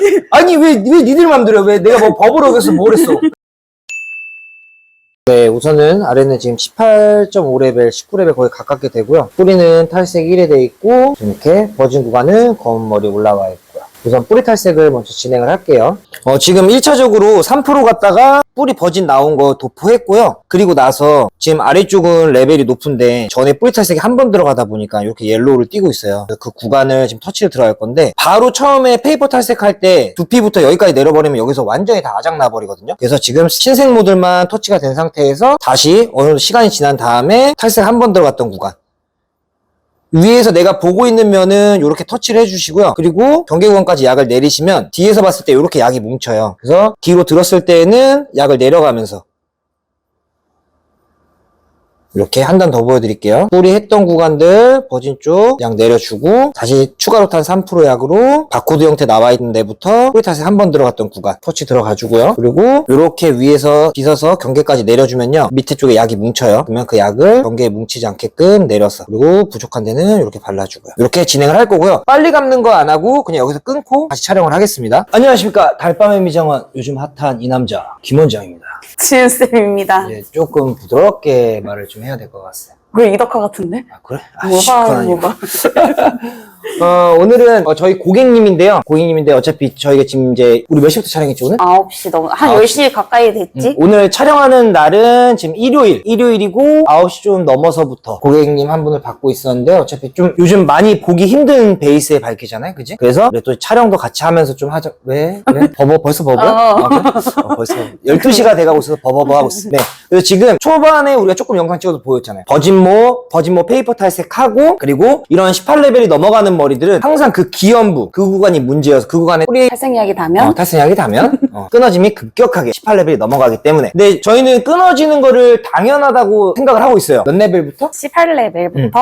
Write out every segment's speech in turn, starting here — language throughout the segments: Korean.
얘기해요. 아니 왜 왜 니들 맘대로 해? 왜 내가 뭐 법으로 어겨서 뭘 했어? 네, 우선은 아래는 지금 18.5레벨, 19레벨 거의 가깝게 되고요. 뿌리는 탈색 1에 돼 있고 이렇게 버진 구간은 검은 머리 올라와 있고요. 우선 뿌리 탈색을 먼저 진행을 할게요. 어, 지금 1차적으로 3% 갔다가 뿌리 버진 나온 거 도포했고요. 그리고 나서 지금 아래쪽은 레벨이 높은데 전에 뿌리 탈색이 한 번 들어가다 보니까 이렇게 옐로우를 띄고 있어요. 그 구간을 지금 터치를 들어갈 건데 바로 처음에 페이퍼 탈색할 때 두피부터 여기까지 내려버리면 여기서 완전히 다 아작나 버리거든요. 그래서 지금 신생 모델만 터치가 된 상태에서 다시 어느 정도 시간이 지난 다음에 탈색 한 번 들어갔던 구간 위에서 내가 보고 있는 면은 이렇게 터치를 해주시고요. 그리고 경계구간까지 약을 내리시면 뒤에서 봤을 때 이렇게 약이 뭉쳐요. 그래서 뒤로 들었을 때는 약을 내려가면서 이렇게 한 단 더 보여드릴게요. 뿌리 했던 구간들 버진 쪽약 내려주고 다시 추가로 탄 3% 약으로 바코드 형태 나와 있는 데부터 뿌리 탓에 한 번 들어갔던 구간 터치 들어가주고요. 그리고 이렇게 위에서 빗어서 경계까지 내려주면요. 밑에 쪽에 약이 뭉쳐요. 그러면 그 약을 경계에 뭉치지 않게끔 내려서 그리고 부족한 데는 이렇게 발라주고요. 이렇게 진행을 할 거고요. 빨리 감는 거 안 하고 그냥 여기서 끊고 다시 촬영을 하겠습니다. 안녕하십니까. 달밤의 미정원 요즘 핫한 이 남자 김원장입니다. 지은쌤입니다. 이제 조금 부드럽게 말을 좀 해야 될 것 같아요. 왜 이덕화 같은데? 아, 그래? 아, 뭐가, 씨, 그건 아니고. 뭐가. 어, 오늘은 어, 저희 고객님인데요. 고객님인데 어차피 저희가 지금 이제 우리 몇 시부터 촬영했지 오늘? 9시 넘어, 한 아홉 10시 가까이 됐지? 음, 오늘 촬영하는 날은 지금 일요일, 일요일이고 9시 좀 넘어서부터 고객님 한 분을 받고 있었는데 어차피 좀 요즘 많이 보기 힘든 베이스에 밝히잖아요, 그지? 그래서 우리 또 촬영도 같이 하면서 좀 하자. 왜? 그래? 버버 벌써 버버? 어. 아, 그래? 어, 벌써 12시가 돼가고 있어서 버버버 하고 있어. 네. 그래서 지금 초반에 우리가 조금 영상 찍어서 보였잖아요. 버진모, 버진모 페이퍼 탈색하고 그리고 이런 18레벨이 넘어가는 머리들은 항상 그 기연부, 그 구간이 문제여서 그 구간에 뿌리 탈색 이야기 다면? 어, 탈색약이 다면 어, 끊어짐이 급격하게 18레벨이 넘어가기 때문에 근데 저희는 끊어지는 거를 당연하다고 생각을 하고 있어요 몇 레벨부터? 18레벨부터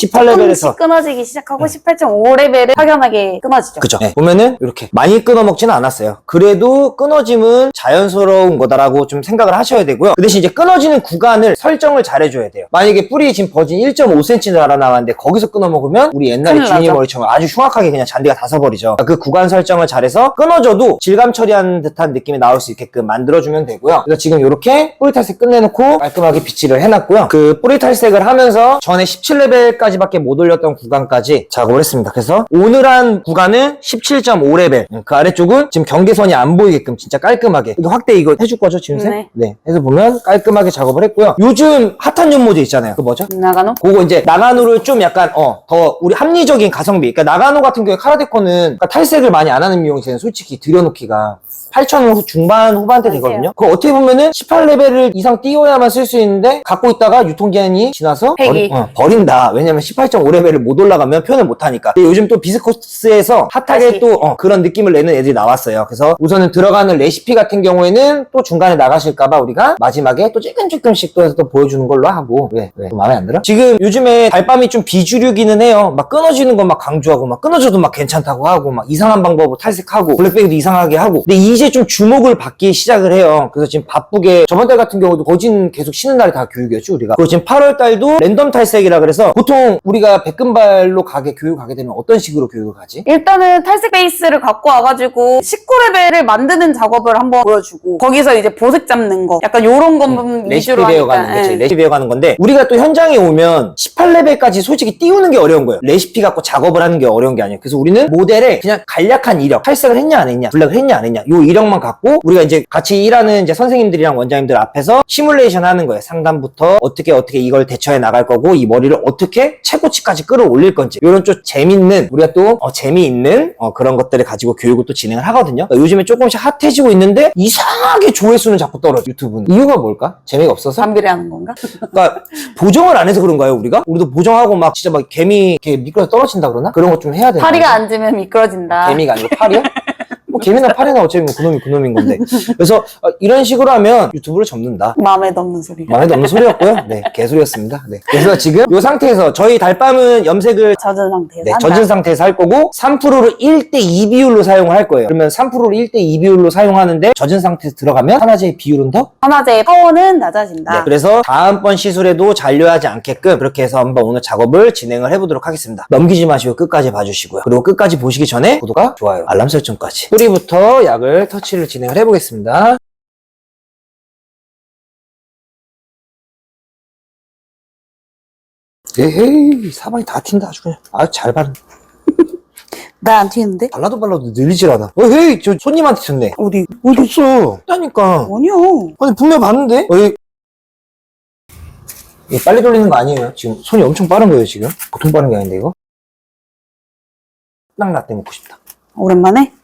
18레벨 에서. 끊어지기 시작하고 18.5레벨은 확연하게 끊어지죠. 그죠 네. 보면은 이렇게 많이 끊어먹지는 않았어요 그래도 끊어짐은 자연스러운 거다라고 좀 생각을 하셔야 되고요 그 대신 이제 끊어지는 구간을 설정을 잘 해줘야 돼요 만약에 뿌리 지금 버진 1.5cm 날아나왔는데 거기서 끊어먹으면 우리 옛날에 큰일 주인이. 머리처럼 아주 흉악하게 그냥 잔디가 다 서버리죠. 그 구간 설정을 잘해서 끊어져도 질감 처리한 듯한 느낌이 나올 수 있게끔 만들어주면 되고요. 그래서 지금 이렇게 뿌리 탈색 끝내놓고 깔끔하게 빗질을 해놨고요. 그 뿌리 탈색을 하면서 전에 17레벨까지밖에 못 올렸던 구간까지 작업을 했습니다. 그래서 오늘 한 구간은 17.5레벨. 그 아래쪽은 지금 경계선이 안 보이게끔 진짜 깔끔하게. 이거 확대 이거 해줄 거죠 지금 쌤? 네. 네. 해서 보면 깔끔하게 작업을 했고요. 요즘 핫한 연모제 있잖아요. 그 뭐죠? 나가노? 그거 이제 나가노를 좀 약간 어 더 우리 합리적인 가 성비 그러니까 나가노 같은 경우에 카라데코는 그러니까 탈색을 많이 안 하는 미용실은 솔직히 들여놓기가 8,000원 후중반 후반대. 되거든요. 그거 어떻게 보면은 18레벨을 이상 띄워야만 쓸 수 있는데 갖고 있다가 유통기한이 지나서. 버리, 어, 다 왜냐면 18.5레벨을 못 올라가면 표현을 못 하니까. 근데 요즘 또 비스코스에서 핫하게 다시. 또 어, 그런 느낌을 내는 애들이 나왔어요. 그래서 우선은 들어가는 레시피 같은 경우에는 또 중간에 나가실까봐 우리가 마지막에 또 조금조금씩 또 해서 또 보여주는 걸로 하고 왜? 왜? 또 마음에 안 들어? 지금 요즘에 달밤이 좀 비주류기는 해요. 막 끊어지는 건 막 강조하고 막 끊어져도 막 괜찮다고 하고 막 이상한 방법으로 탈색하고 블랙백도 이상하게 하고 근데 이제 좀 주목을 받기 시작을 해요. 그래서 지금 바쁘게 저번 달 같은 경우도 거진 계속 쉬는 날이 다 교육이었죠 우리가. 그리고 지금 8월 달도 랜덤 탈색이라 그래서 보통 우리가 백금발로 가게 교육 가게 되면 어떤 식으로 교육을 가지? 일단은 탈색 베이스를 갖고 와가지고 19레벨을 만드는 작업을 한번 보여주고 거기서 이제 보색 잡는 거 약간 요런 것 음, 레시피 위주로 배워가는 하니까 거지. 예. 레시피 배워가는 건데 우리가 또 현장에 오면 18레벨까지 솔직히 띄우는 게 어려운 거예요. 레시피 갖고 작업을 하는 게 어려운 게 아니에요. 그래서 우리는 모델에 그냥 간략한 이력, 탈색을 했냐 안 했냐, 블랙을 했냐 안 했냐 요 이력만 갖고 우리가 이제 같이 일하는 이제 선생님들이랑 원장님들 앞에서 시뮬레이션 하는 거예요. 상담부터 어떻게 어떻게 이걸 대처해 나갈 거고 이 머리를 어떻게 최고치까지 끌어올릴 건지 이런 좀 재밌는 우리가 또 어, 재미있는 어, 그런 것들을 가지고 교육을 또 진행을 하거든요. 그러니까 요즘에 조금씩 핫해지고 있는데 이상하게 조회수는 자꾸 떨어져 유튜브는 이유가 뭘까? 재미가 없어서? 하는 건가? 그러니까 보정을 안 해서 그런가요 우리가? 우리도 보정하고 막 진짜 막 개미 이렇게 미끄러져 떨어진다 그러나? 그런 거 좀 해야 되나? 파리가 앉으면 미끄러진다. 개미가 아니고 파리요? 뭐 개미나 파리나 어차피 뭐 그놈이 그놈인 건데 그래서 어, 이런 식으로 하면 유튜브를 접는다 마음에 넣는 소리가. 마음에 없는 소리였고요 네 개소리였습니다 네 그래서 지금 이 상태에서 저희 달밤은 염색을 젖은 상태에서 네, 한다. 젖은 상태에서 할 거고 3%를 1대 2 비율로 사용을 할 거예요 그러면 3%를 1대 2 비율로 사용하는데 젖은 상태에서 들어가면 하나제의 비율은 더 하나제의 파워는 네, 낮아진다. 그래서 다음번 시술에도 잔류하지 않게끔 그렇게 해서 한번 오늘 작업을 진행을 해보도록 하겠습니다. 넘기지 마시고 끝까지 봐주시고요. 그리고 끝까지 보시기 전에 구독과 좋아요, 알람 설정까지. 뿌리 뿌리부터 약을 터치를 진행을 해보겠습니다. 에헤이, 사방이 다 튄다, 아주 그냥. 아주 잘 바른. 나안 튀는데? 발라도 발라도 늘리질 않아. 어헤이, 저 손님한테 줬네. 어디? 어디 줬어? 있다니까. 아니야. 아니, 분명 봤는데? 어이. 이거 빨리 돌리는 거 아니에요? 지금 손이 엄청 빠른 거예요, 지금? 보통 빠른 게 아닌데, 이거? 딱 라떼 먹고 싶다. 오랜만에?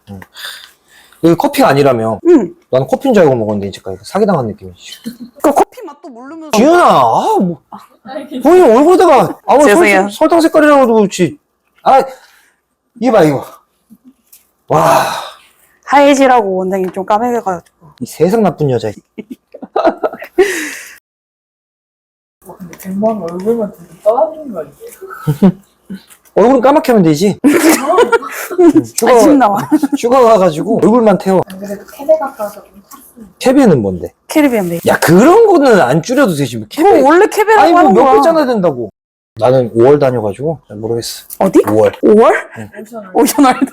이거 커피가 아니라며. 응. 나는 커피인 줄 알고 먹었는데, 이제까지 사기당한 느낌이지. 그 커피 맛도 모르면서. 지은아, 아, 뭐. 본인 얼굴에다가, 아무 죄송해요. 설, 설탕 색깔이라고 도 그렇지. 아, 이거 봐, 이거. 와, 하얘지라고 원장님 좀 까매가지고. 이 세상 나쁜 여자. 근데 백만 얼굴만 되게 떠나는 거 아니에요? 얼굴은 까맣게 하면 되지. 휴가, 아침 나와. 휴가 가가지고 얼굴만 태워. 안 그래도 캐베 가까워서 좀 탔어요. 캐비는 뭔데? 캐리비안 베이. 야, 그런 거는 안 줄여도 되지. 뭐 캐비. 어, 원래 캐비라고 아니, 뭐 하는 몇 거야. 글자나 된다고. 나는 5월 다녀가지고 잘 모르겠어. 어디? 5월. 5월? 오션을. 오션월드.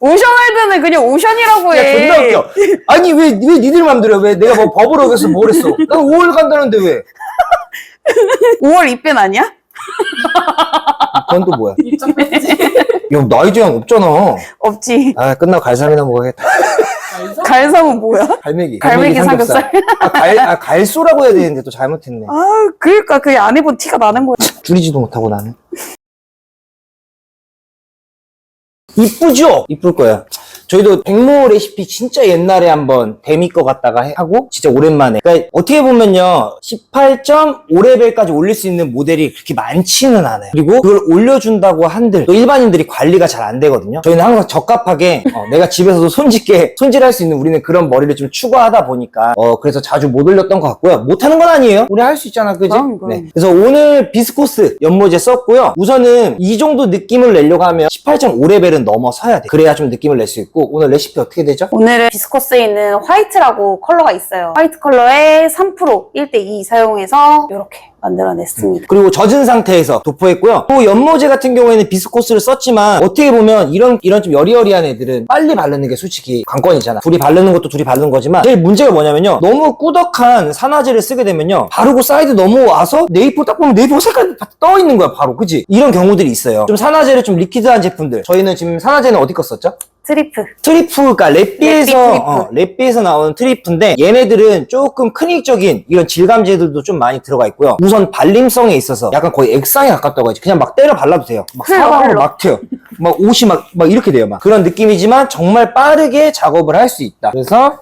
오션월드는 그냥 오션이라고 해. 야, 존나 웃겨. 아니, 왜, 왜 니들 맘대로 왜 내가 뭐 법으로 어겼어, 뭘 했어? 난 5월 간다는데 왜? 5월 입변 아니야? 그건 또 뭐야? 입장했지. 야, 나이 제한 없잖아. 없지. 아, 끝나고 갈삼이나 먹어야겠다. 갈삼은 뭐야? 갈매기. 갈매기 삼겹살. 아, 갈, 아, 갈소라고 해야 되는데 또 잘못했네. 아, 그러니까 그게 안 해본 티가 나는 거야. 줄이지도 못하고 나는. 이쁘죠? 이쁠 거예요. 저희도 백모 레시피 진짜 옛날에 한번 데미 거 같다가 해- 하고 진짜 오랜만에. 그러니까 어떻게 보면요. 18.5레벨까지 올릴 수 있는 모델이 그렇게 많지는 않아요. 그리고 그걸 올려준다고 한들 또 일반인들이 관리가 잘 안 되거든요. 저희는 항상 적합하게 어, 내가 집에서도 손쉽게 손질할 수 있는 우리는 그런 머리를 좀 추구하다 보니까 어 그래서 자주 못 올렸던 것 같고요. 못하는 건 아니에요. 우리 할 수 있잖아, 그지? 네. 그래서 오늘 비스코스 연모제 썼고요. 우선은 이 정도 느낌을 내려고 하면 18.5레벨은 넘어서야 돼. 그래야 좀 느낌을 낼 수 있고 오늘 레시피 어떻게 되죠? 오늘은 비스코스에 있는 화이트라고 컬러가 있어요. 화이트 컬러에 3% 1대2 사용해서 이렇게 만들어냈습니다. 그리고 젖은 상태에서 도포했고요. 또 연모제 같은 경우에는 비스코스를 썼지만 어떻게 보면 이런 이런 좀 여리여리한 애들은 빨리 바르는 게 솔직히 관건이잖아. 둘이 바르는 것도 둘이 바르는 거지만 제일 문제가 뭐냐면요. 너무 꾸덕한 산화제를 쓰게 되면요. 바르고 사이드 넘어와서 네이프 딱 보면 네이프 색깔이 다떠 있는 거야 바로 그지? 이런 경우들이 있어요. 좀 산화제를 좀 리퀴드한 제품들. 저희는 지금 산화제는 어디 거 썼죠? 트리프. 트리프가 랩비에서 랩비 트리프. 어, 랩비에서 나오는 트리프인데 얘네들은 조금 크닉적인 이런 질감제들도 좀 많이 들어가 있고요. 우선 발림성에 있어서 약간 거의 액상에 가깝다고 하지. 그냥 막 때려 발라도 돼요. 막 흘러, 사방으로. 막 튀어. 막 옷이 막, 막 이렇게 돼요. 막 그런 느낌이지만 정말 빠르게 작업을 할 수 있다. 그래서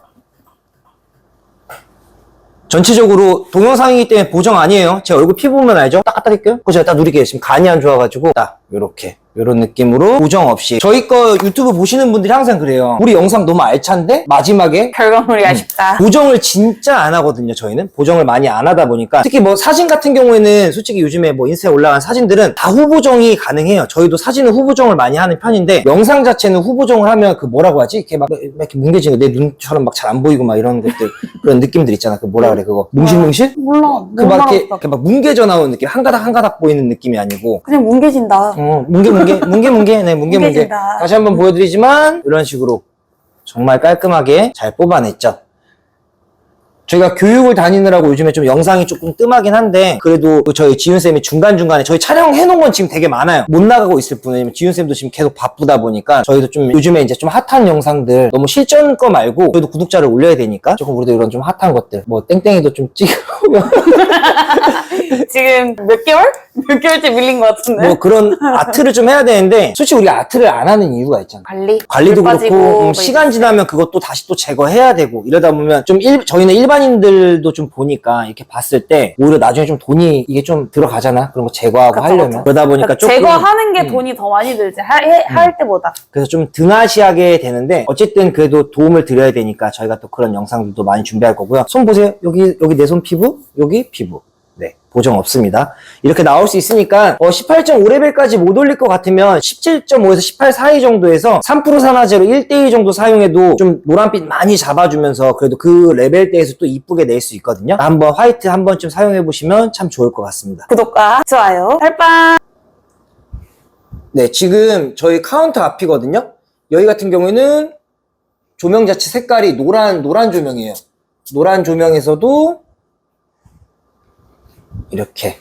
전체적으로 동영상이기 때문에 보정 아니에요. 제 얼굴 피부 보면 알죠? 딱 갖다 드릴게요. 그거 제가 딱 누리게 지금 간이 안 좋아가지고 딱 요렇게 요런 느낌으로 보정 없이 저희 거 유튜브 보시는 분들이 항상 그래요. 우리 영상 너무 알찬데 마지막에 결과물이 아쉽다. 보정을 진짜 안 하거든요, 저희는. 보정을 많이 안 하다 보니까. 특히 뭐 사진 같은 경우에는 솔직히 요즘에 뭐 인스타에 올라간 사진들은 다 후보정이 가능해요. 저희도 사진은 후보정을 많이 하는 편인데 영상 자체는 후보정을 하면 그 뭐라고 하지? 이렇게 막, 막 이렇게 뭉개지는 거, 내 눈처럼 막 잘 안 보이고 막 이런 것들, 그런 느낌들 있잖아. 그 뭐라 그래, 그거. 뭉실뭉실? 몰라. 그못막 이렇게. 이렇게 막 뭉개져 나오는 느낌. 한 가닥 한 가닥 보이는 느낌이 아니고. 그냥 뭉개진다. 어, 뭉개, 뭉개, 뭉개, 뭉개, 네, 뭉개, 뭉개. 뭉개진다. 다시 한번 보여드리지만, 이런 식으로 정말 깔끔하게 잘 뽑아냈죠. 저희가 교육을 다니느라고 요즘에 좀 영상이 조금 뜸하긴 한데, 그래도 그 저희 지윤쌤이 중간중간에 저희 촬영해놓은 건 지금 되게 많아요. 못 나가고 있을 뿐이면 지윤쌤도 지금 계속 바쁘다 보니까, 저희도 좀 요즘에 이제 좀 핫한 영상들, 너무 실전 거 말고, 저희도 구독자를 올려야 되니까, 조금 우리도 이런 좀 핫한 것들, 뭐 땡땡이도 좀 찍고, 지금 몇 개월? 몇 개월째 밀린 것 같은데. 뭐 그런 아트를 좀 해야 되는데, 솔직히 우리가 아트를 안 하는 이유가 있잖아. 관리. 관리도 물 빠지고, 그렇고 음, 뭐 시간 지나면 그것도 다시 또 제거해야 되고 이러다 보면 좀 일, 저희는 일반인들도 좀 보니까 이렇게 봤을 때 오히려 나중에 좀 돈이 이게 좀 들어가잖아 그런 거 제거하고 그쵸, 하려면 그쵸. 그러다 보니까 그러니까 조금 제거하는 게 음. 돈이 더 많이 들지. 하, 해- 할 때보다. 그래서 좀 등하시하게 되는데 어쨌든 그래도 도움을 드려야 되니까 저희가 또 그런 영상들도 많이 준비할 거고요 손 보세요 여기 여기 내 손 피부 여기 피부 네 보정 없습니다 이렇게 나올 수 있으니까 어, 18.5레벨까지 못 올릴 것 같으면 17.5에서 18 사이 정도에서 3% 산화제로 1대2 정도 사용해도 좀 노란빛 많이 잡아주면서 그래도 그 레벨대에서 또 이쁘게 낼 수 있거든요 한번 화이트 한 번쯤 사용해 보시면 참 좋을 것 같습니다 구독과 좋아요, 팔빵. 네, 지금 저희 카운터 앞이거든요. 여기 같은 경우에는 조명 자체 색깔이 노란, 노란 조명이에요. 노란 조명에서도 이렇게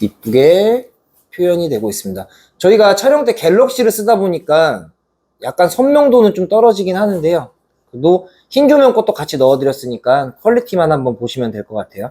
이쁘게 표현이 되고 있습니다. 저희가 촬영 때 갤럭시를 쓰다 보니까 약간 선명도는 좀 떨어지긴 하는데요. 그래도 흰 조명 것도 같이 넣어드렸으니까 퀄리티만 한번 보시면 될 것 같아요.